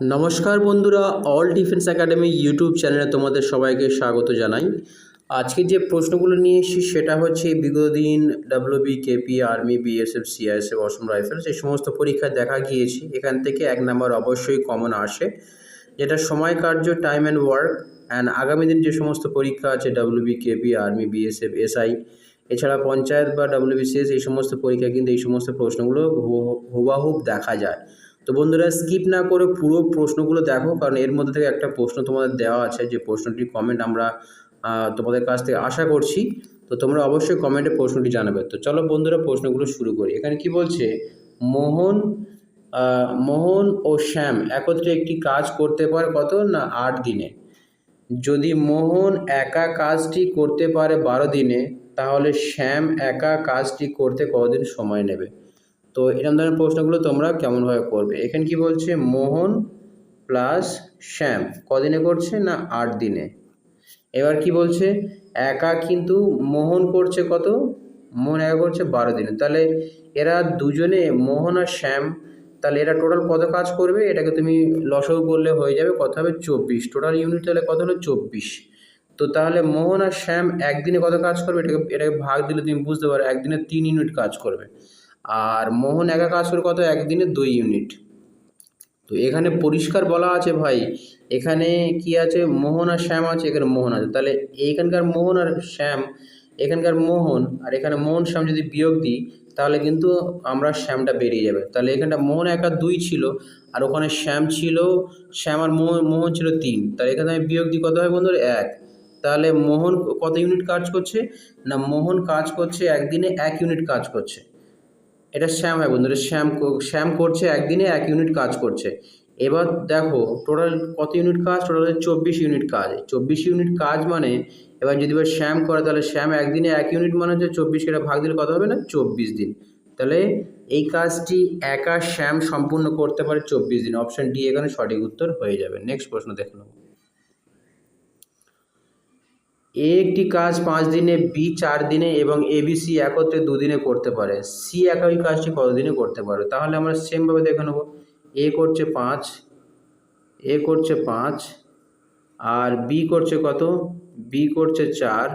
নমস্কার বন্ধুরা all Defence Academy YouTube চ্যানেলে তোমাদের সবাইকে স্বাগত জানাই। আজকে যে প্রশ্নগুলো নিয়ে এসেছি, সেটা হচ্ছে বিগত দিন WB KP army BSF CISF Assam Rifles এই সমস্ত পরীক্ষা দেখা গিয়েছে। এখান থেকে এক নাম্বার অবশ্যই কমন আসে, যেটা সময়, কার্য টাইম অ্যান্ড ওয়ার্ক অ্যান্ড আগামী দিন যে সমস্ত পরীক্ষা আছে WB KP army BSF SI এছাড়া পঞ্চায়েত বা ডাব্লিউবিসিএস এই সমস্ত পরীক্ষা কিন্তু এই সমস্ত প্রশ্নগুলো হুবাহুব দেখা যায়। তো বন্ধুরা স্কিপ না করে পুরো প্রশ্নগুলো দেখো, কারণ এর মধ্যে থেকে একটা প্রশ্ন তোমাদের দেওয়া আছে, যে প্রশ্নটি কমেন্ট আমরা তোমাদের কাছ থেকে আশা করছি। তো তোমরা অবশ্যই কমেন্টে প্রশ্নটি জানাবে। তো চলো বন্ধুরা প্রশ্নগুলো শুরু করি। এখানে কি বলছে? মোহন মোহন ও শ্যাম একত্রে একটি কাজ করতে পারে কত না আট দিনে? যদি মোহন একা কাজটি করতে পারে বারো দিনে, তাহলে শ্যাম একা কাজটি করতে কতদিন সময় নেবে? তো এরকম ধরনের প্রশ্নগুলো তোমরা কেমনভাবে করবে? এখানে কি বলছে? মোহন প্লাস শ্যাম। কদিনে করছে না আট দিনে? এবার কি বলছে? একা কিন্তু মোহন করছে কত? মোহন একা করছে বারো দিনে। তাহলে এরা দুজনে, মোহন আর শ্যাম, তাহলে এরা টোটাল কত কাজ করবে? এটাকে তুমি লসও করলে হয়ে যাবে কত হবে? চব্বিশ। টোটাল ইউনিট তাহলে কত হলো? চব্বিশ। তো তাহলে মোহন আর শ্যাম একদিনে কত কাজ করবে? এটাকে এটাকে ভাগ দিলে তুমি বুঝতে পারো, একদিনে তিন ইউনিট কাজ করবে। আর মোহন একা কাজ করে কত একদিনে দুই ইউনিট তো এখানে পরিষ্কার বলা আছে ভাই, এখানে কি আছে? মোহন আর শ্যাম আছে, এখানে মোহন আছে। তাহলে এইখানকার মোহন আর শ্যাম, এখানকার মোহন আর এখানে মোহন শ্যাম যদি বিয়োগ দিই, তাহলে কিন্তু আমরা শ্যামটা বেরিয়ে যাবে। তাহলে এখানটা মোহন একা দুই ছিল, আর ওখানে শ্যাম ছিল, শ্যাম আর মোহন মোহন ছিল তিন। তাহলে এখানে আমি বিয়োগ দিই কত হয় বন্ধুরা? এক। তাহলে মোহন কত ইউনিট কাজ করছে? না, মোহন কাজ করছে একদিনে এক ইউনিট কাজ করছে। এটা শ্যাম হয় বন্ধুরা, শ্যাম শ্যাম করছে একদিনে এক ইউনিট কাজ করছে। এবার দেখো টোটাল কত ইউনিট কাজ? টোটাল হচ্ছে চব্বিশ ইউনিট কাজ। চব্বিশ ইউনিট কাজ মানে এবার যদি এবার শ্যাম করে, তাহলে শ্যাম একদিনে এক ইউনিট মানে হচ্ছে চব্বিশ এটা ভাগ দিলে কত হবে না? চব্বিশ দিন। তাহলে এই কাজটি একা শ্যাম সম্পূর্ণ করতে পারে চব্বিশ দিন। অপশন ডি এখানে সঠিক উত্তর হয়ে যাবে। নেক্সট প্রশ্ন দেখে নেব। এ একটি কাজ পাঁচ দিনে, বি চার দিনে এবং এবিসি একত্রে দুদিনে করতে পারে। সি একা ওই কাজটি কতদিনে করতে পারে? তাহলে আমরা সেমভাবে দেখে নেব। এ করছে পাঁচ, এ করছে পাঁচ, আর বি করছে কত? বি করছে চার,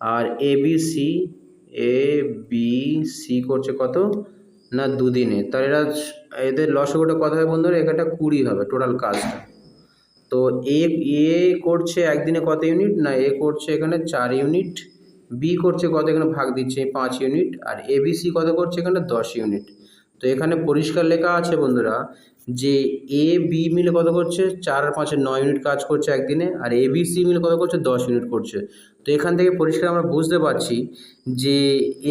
আর A, B, C, A, B, C করছে কত? না দুদিনে তাহলে এরা, এদের লসগোটা কত হয় বন্ধুরা? এখানটা কুড়ি হবে টোটাল কাজটা। তো এ এ করছে একদিনে কত ইউনিট না এ করছে এখানে চার ইউনিট বি করছে কত? এখানে ভাগ দিচ্ছে পাঁচ ইউনিট আর এ বি সি কত করছে? এখানে দশ ইউনিট তো এখানে পরিষ্কার লেখা আছে বন্ধুরা যে এ বি মিলে কত করছে? চার আর পাঁচে নয় ইউনিট কাজ করছে একদিনে, আর এ বি সি মিলে কত করছে? দশ ইউনিট করছে। তো এখান থেকে পরিষ্কার আমরা বুঝতে পারছি যে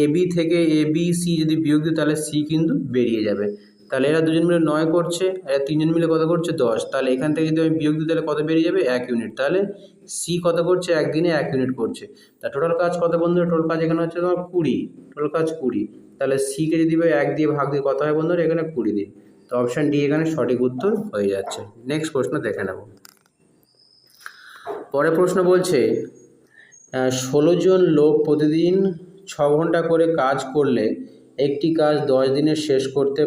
এ বি থেকে এ বি সি যদি বিয়োগ দিই, তাহলে সি কিন্তু বেরিয়ে যাবে। তাহলে এরা দুজন মিলে নয় করছে, আর তিনজন মিলে কত করছে? দশ। তাহলে এখান থেকে যদি আমি বিয়োগ দিই, তাহলে কত বেরিয়ে যাবে? এক ইউনিট তাহলে সি কত করছে? একদিনে এক ইউনিট করছে। তা টোটাল কাজ কত বন্ধুরা? টোটাল কাজ এখানে হচ্ছে তোমার কুড়ি। টোটাল কাজ কুড়ি। তাহলে সিকে যদি এক দিয়ে ভাগ দিয়ে কত হয় বন্ধুরা? এখানে কুড়ি দিন তো অপশান ডি এখানে সঠিক উত্তর হয়ে যাচ্ছে। নেক্সট প্রশ্ন দেখে নেব। পরের প্রশ্ন বলছে ষোলো জন লোক প্রতিদিন ছ ঘণ্টা করে কাজ করলে একটি কাজ দশ দিনে শেষ করতে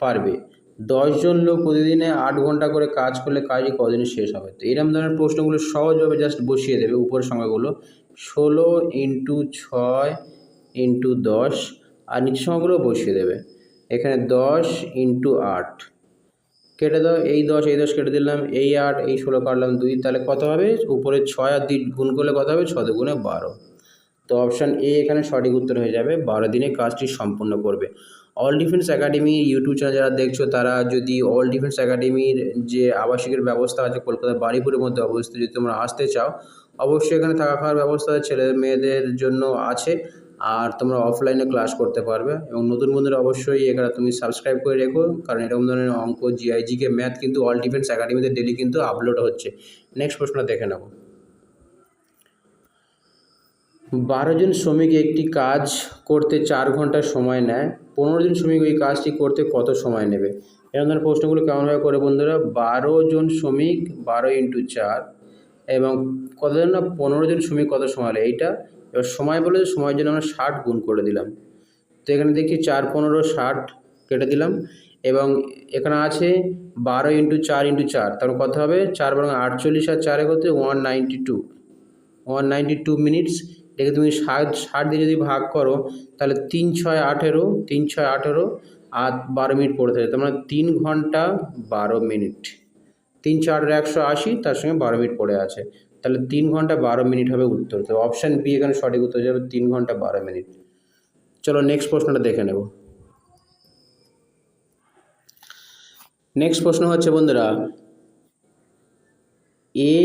পারবে। দশজন লোক প্রতিদিনে আট ঘণ্টা করে কাজ করলে কাজই কদিনে শেষ হবে? তো এরকম ধরনের প্রশ্নগুলো সহজভাবে জাস্ট বসিয়ে দেবে উপরের সংখ্যাগুলো। ষোলো ইন্টু ছয় ইন্টু দশ আর নিচের সংখ্যাগুলো বসিয়ে দেবে। এখানে দশ ইন্টু আট। কেটে দাও, এই দশ এই দশ কেটে দিলাম, এই আট, এই ষোলো কাটলাম দুই, তাহলে কত হবে? উপরে ছয় আর দুই গুণ করলে কত হবে? ছ দুগুণে বারো। তো অপশান এ এখানে সঠিক উত্তর হয়ে যাবে, বারো দিনে কাজটি সম্পূর্ণ করবে। All Defence Academy YouTube channel যারা দেখছ, তারা যদি অল ডিফেন্স একাডেমির যে আবাসিকের ব্যবস্থা আছে, কলকাতার বাড়িপুরের মধ্যে অবস্থিত, যদি তোমরা আসতে চাও, অবশ্যই এখানে থাকা খাওয়ার ব্যবস্থা ছেলে মেয়েদের জন্য আছে, আর তোমরা অফলাইনে ক্লাস করতে পারবে, এবং নতুন বন্ধুরা অবশ্যই এখানে তুমি সাবস্ক্রাইব করে রেখো, কারণ এরকম ধরনের অঙ্ক জিআইজিকে ম্যাথ কিন্তু অল ডিফেন্স একাডেমিতে ডেলি কিন্তু আপলোড হচ্ছে। নেক্সট প্রশ্ন দেখে নেব বারো জন শ্রমিক একটি কাজ করতে চার ঘণ্টা সময় নেয় পনেরো জন শ্রমিক ওই কাজটি করতে কত সময় নেবে? এরকম ধরনের প্রশ্নগুলো কেমনভাবে করে বন্ধুরা? বারো জন শ্রমিক, বারো ইন্টু চার, এবং কতজন না পনেরো জন শ্রমিক কত সময় লাগে এইটা এবার সময় বলে সময়ের জন্য আমরা ষাট গুণ করে দিলাম। তো এখানে দেখি চার, পনেরো, ষাট কেটে দিলাম, এবং এখানে আছে বারো ইন্টু চার ইন্টু চার, তার কত হবে? চার বরং আটচল্লিশ আর চারে কত one ninety two, one ninety two minutes এটাকে তুমি ষাট ষাট দিয়ে যদি ভাগ করো, তাহলে তিন ছয় আঠেরো, তিন ছয় আঠেরো আর বারো মিনিট পড়ে থাকে। তার মানে তিন ঘণ্টা বারো মিনিট। তিন চার একশো আশি, তার সঙ্গে বারো মিনিট পড়ে আছে। তাহলে তিন ঘণ্টা বারো মিনিট হবে উত্তর। তো অপশান বি এখানে সঠিক উত্তর যাবে তিন ঘণ্টা বারো মিনিট। চলো নেক্সট প্রশ্নটা দেখে নেব। নেক্সট প্রশ্ন হচ্ছে বন্ধুরা এ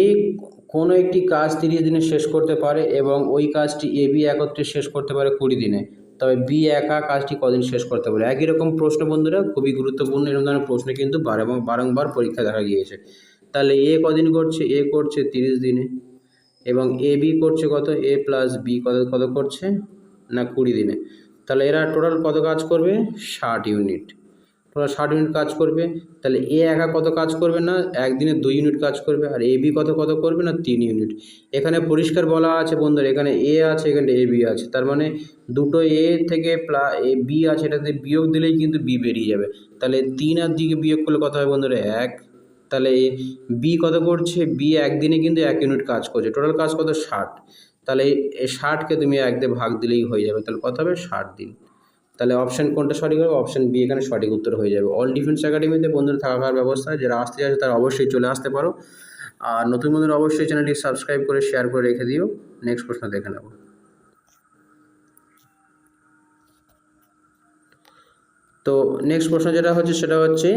কোনো একটি কাজ তিরিশ দিনে শেষ করতে পারে এবং ওই কাজটি এ, বি একত্রে শেষ করতে পারে কুড়ি দিনে। তবে বি একা কাজটি কদিন শেষ করতে পারে? একই রকম প্রশ্ন বন্ধুরা, খুবই গুরুত্বপূর্ণ এরকম ধরনের প্রশ্ন কিন্তু বারং বারংবার পরীক্ষা দেখা গিয়েছে। তাহলে এ কদিন করছে? এ করছে তিরিশ দিনে। এবং এ, বি করছে কত? এ প্লাস বি কত কত করছে? না কুড়ি দিনে। তাহলে এরা টোটাল কত কাজ করবে? ষাট ইউনিট। টোটাল ষাট ইউনিট কাজ করবে তাহলে এ একা কত কাজ করবে না? একদিনে দুই ইউনিট কাজ করবে, আর এ বি কত কত করবে না? তিন ইউনিট এখানে পরিষ্কার বলা আছে বন্ধুরা, এখানে এ আছে, এখানে এ বি আছে। তার মানে দুটো এ থেকে প্লা এ বি আছে, এটাতে বিয়োগ দিলেই কিন্তু বি বেরিয়ে যাবে। তাহলে তিন আর দিকে বিয়োগ করলে কত হবে বন্ধুরা? এক। তাহলে বি কত করছে? বি একদিনে কিন্তু এক ইউনিট কাজ করছে। টোটাল কাজ কত? ষাট। তাহলে এই ষাটকে তুমি এক ভাগ দিলেই হয়ে যাবে। তাহলে কত হবে? ষাট দিন। তাহলে অপশান কোনটা সঠিক হবে? অপশান বি এখানে সঠিক উত্তর হয়ে যাবে। অল ডিফেন্স একাডেমিতে বন্ধুরা থাকার ব্যবস্থা যারা আসতে চাইছে, তারা অবশ্যই চলে আসতে পারো। আর নতুন বন্ধুরা, অবশ্যই চ্যানেলটি সাবস্ক্রাইব করে শেয়ার করে রেখে দিও। নেক্সট প্রশ্ন দেখে নেব। তো নেক্সট প্রশ্ন যেটা হচ্ছে, সেটা হচ্ছে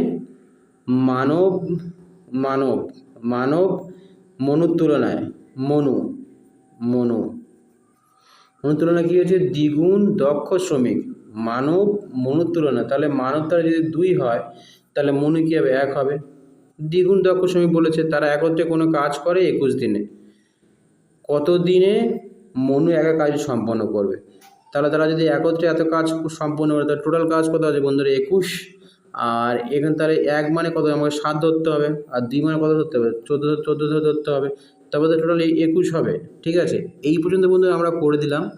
মানব মানব মানব মনুর তুলনায়, মনু মনু। মনুর তুলনায় কী হচ্ছে? দ্বিগুণ দক্ষ শ্রমিক। মানব মনুর তুলনায় তাহলে মানব তারা যদি দুই হয়, তাহলে মনু কী হবে এক হবে? দ্বিগুণ দক্ষ শ্রমিক বলেছে, তারা একত্রে কোনো কাজ করে একুশ দিনে। কত দিনে মনু একা কাজ সম্পন্ন করবে? তাহলে তারা যদি একত্রে এত কাজ সম্পন্ন করে, তাহলে টোটাল কাজ কত আছে বন্ধুরা? একুশ। আর এখানে তাহলে এক মানে কত? আমাকে সাত ধরতে হবে। আর দুই মানে কত ধরতে হবে? চোদ্দ চোদ্দ ধরতে হবে। তবে তো টোটাল একুশ হবে। ঠিক আছে? এই পর্যন্ত বন্ধু আমরা করে দিলাম।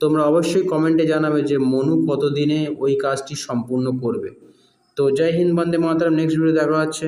তোমরা অবশ্যই কমেন্টে জানাবে যে মনু কতদিনে ওই কাজটি সম্পূর্ণ করবে। তো জয় হিন্দ, বন্দে মাতারাম। নেক্সট ভিডিও দেখা হচ্ছে।